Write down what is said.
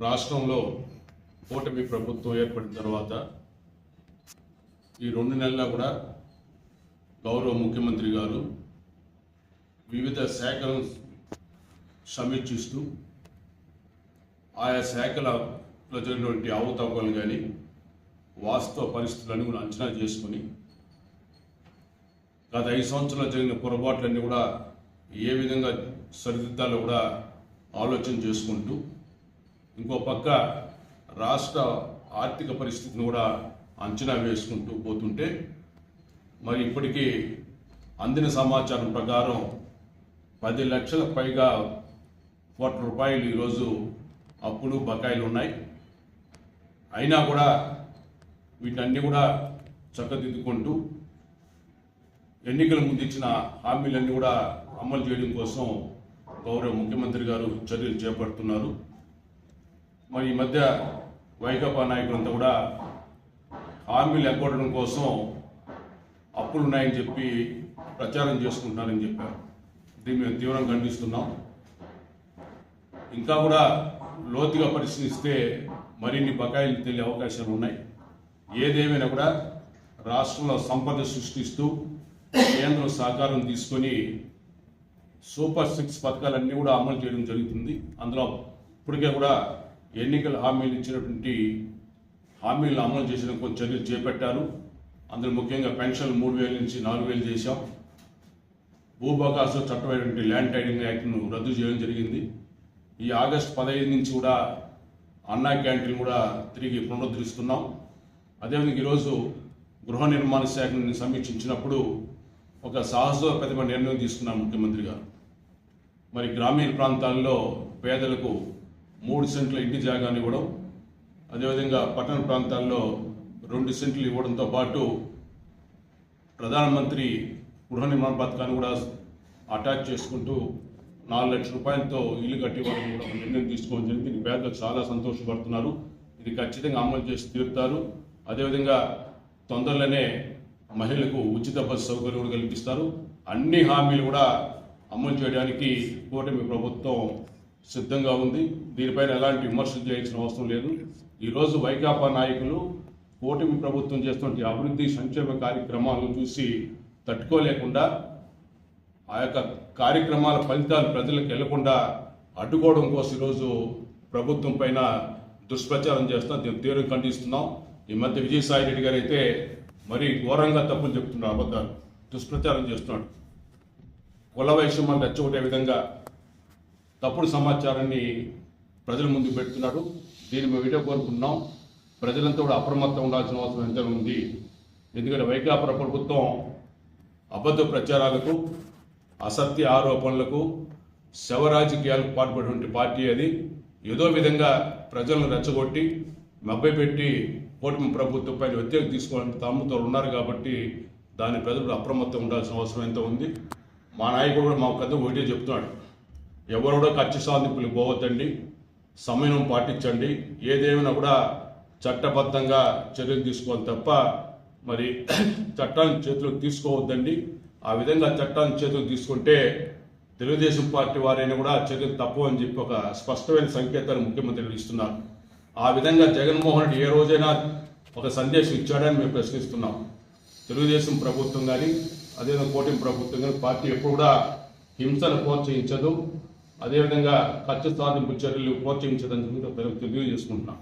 రాష్ట్రంలో కూటమి ప్రభుత్వం ఏర్పడిన తర్వాత ఈ రెండు నెలల కూడా గౌరవ ముఖ్యమంత్రి గారు వివిధ శాఖలను సమీక్షిస్తూ ఆయా శాఖలలో జరిగినటువంటి అవతవకలు కానీ వాస్తవ పరిస్థితులను కూడా అంచనా చేసుకొని గత ఐదు సంవత్సరాలు జరిగిన పొరపాట్లన్నీ కూడా ఏ విధంగా సరిదిద్దాలో కూడా ఆలోచన చేసుకుంటూ ఇంకో పక్క రాష్ట్ర ఆర్థిక పరిస్థితిని కూడా అంచనా వేసుకుంటూ పోతుంటే మరి ఇప్పటికీ అందిన సమాచారం ప్రకారం పది లక్షల పైగా కోట్ల రూపాయలు ఈరోజు అప్పులు బకాయిలు ఉన్నాయి. అయినా కూడా వీటన్ని కూడా చక్కదిద్దుకుంటూ ఎన్నికల ముందు ఇచ్చిన హామీలన్నీ కూడా అమలు చేయడం కోసం గౌరవ ముఖ్యమంత్రి గారు చర్యలు చేపడుతున్నారు. మరి ఈ మధ్య వైకాపా నాయకులంతా కూడా హామీలు ఎగ్గొట్టడం కోసం అప్పులు ఉన్నాయని చెప్పి ప్రచారం చేసుకుంటున్నారని చెప్పారు. దీన్ని మేము తీవ్రంగా ఖండిస్తున్నాం. ఇంకా కూడా లోతుగా పరిశీలిస్తే మరిన్ని బకాయిలు తెలియ అవకాశాలు ఉన్నాయి. ఏదేమైనా కూడా రాష్ట్రంలో సంపద సృష్టిస్తూ కేంద్రం సహకారం తీసుకొని సూపర్ సిక్స్ పథకాలన్నీ కూడా అమలు చేయడం జరుగుతుంది. అందులో ఇప్పటికే కూడా ఎన్నికల హామీలు ఇచ్చినటువంటి హామీలను అమలు చేసిన కొన్ని చర్యలు చేపట్టారు. అందులో ముఖ్యంగా పెన్షన్ మూడు వేల నుంచి నాలుగు వేలు చేశాం. భూబకాస చట్టమైనటువంటి ల్యాండ్ టైటింగ్ యాక్ట్ను రద్దు చేయడం జరిగింది. ఈ ఆగస్ట్ పదహైదు నుంచి కూడా అన్నా క్యాంటీన్ కూడా తిరిగి పునరుద్ధరిస్తున్నాం. అదేవిధంగా ఈరోజు గృహ నిర్మాణ శాఖను సమీక్షించినప్పుడు ఒక సాహసోపేతమైన నిర్ణయం తీసుకున్నారు ముఖ్యమంత్రి గారు. మరి గ్రామీణ ప్రాంతాల్లో పేదలకు మూడు సెంట్ల ఇంటి జాగాను ఇవ్వడం అదేవిధంగా పట్టణ ప్రాంతాల్లో రెండు సెంట్లు ఇవ్వడంతో పాటు ప్రధానమంత్రి గృహ నిర్మాణ పథకాన్ని కూడా అటాచ్ చేసుకుంటూ నాలుగు లక్షల రూపాయలతో ఇల్లు కట్టివ్వడం కూడా నిర్ణయం తీసుకోవడం జరిగింది. పేదలకు పేదలు చాలా సంతోషపడుతున్నారు. ఇది ఖచ్చితంగా అమలు చేసి తీరుతారు. అదేవిధంగా తొందరలోనే మహిళలకు ఉచిత బస్సు సౌకర్యం కూడా కల్పిస్తారు. అన్ని హామీలు కూడా అమలు చేయడానికి కూటమి ప్రభుత్వం సిద్ధంగా ఉంది. దీనిపైన ఎలాంటి విమర్శలు చేయాల్సిన అవసరం లేదు. ఈరోజు వైకాపా నాయకులు కూటమి ప్రభుత్వం చేస్తున్న అభివృద్ధి సంక్షేమ కార్యక్రమాలను చూసి తట్టుకోలేకుండా ఆ యొక్క కార్యక్రమాల ఫలితాలు ప్రజలకు వెళ్ళకుండా అడ్డుకోవడం కోసం ఈరోజు ప్రభుత్వం పైన దుష్ప్రచారం చేస్తున్నాం దీన్ని తీవ్రం ఖండిస్తున్నాం. ఈ మధ్య విజయసాయి రెడ్డి గారు అయితే మరీ ఘోరంగా తప్పులు చెప్తున్నారు అబద్ధాలు దుష్ప్రచారం చేస్తున్నాడు. కుల వైషమ్యాన్ని రెచ్చగొట్టే విధంగా తప్పుడు సమాచారాన్ని ప్రజల ముందు పెడుతున్నాడు దీన్ని మేము వీడియో కోరుకుంటున్నాం. ప్రజలంతా కూడా అప్రమత్తం ఉండాల్సిన అవసరం ఎంత ఉంది. ఎందుకంటే వైకాపర ప్రభుత్వం అబద్ధ ప్రచారాలకు అసత్య ఆరోపణలకు శవ రాజకీయాలకు పాల్పడినటువంటి పార్టీ అది. ఏదో విధంగా ప్రజలను రెచ్చగొట్టి పెట్టి కూటమి ప్రభుత్వం పైన వ్యతిరేక తీసుకోవాలని తమ్ముతో ఉన్నారు కాబట్టి దాని ప్రజలు అప్రమత్తం ఉండాల్సిన అవసరం ఎంత ఉంది. మా నాయకుడు కూడా మా కథ ఒకటే చెప్తున్నాడు. ఎవరు కూడా కక్ష సాధింపులు పోవద్దండి. సమయం పాటించండి. ఏదేమైనా కూడా చట్టబద్ధంగా చర్యలు తీసుకోవాలి తప్ప మరి చట్టాన్ని చేతులకు తీసుకోవద్దండి. ఆ విధంగా చట్టాన్ని చేతులకు తీసుకుంటే తెలుగుదేశం పార్టీ వారైనా కూడా చర్యలు తప్పు అని చెప్పి ఒక స్పష్టమైన సంకేతాలు ముఖ్యమంత్రి ఇస్తున్నారు. ఆ విధంగా జగన్మోహన్ రెడ్డి ఏ రోజైనా ఒక సందేశం ఇచ్చాడని మేము ప్రశ్నిస్తున్నాం. తెలుగుదేశం ప్రభుత్వం కానీ అదేవిధంగా కూటమి ప్రభుత్వం కానీ పార్టీ ఎప్పుడు కూడా హింసను ప్రోత్సహించదు. అదేవిధంగా ఖర్చు సాధింపు చర్యలు ప్రోత్సహించదని చెప్పి తెలియజేసుకుంటున్నాం.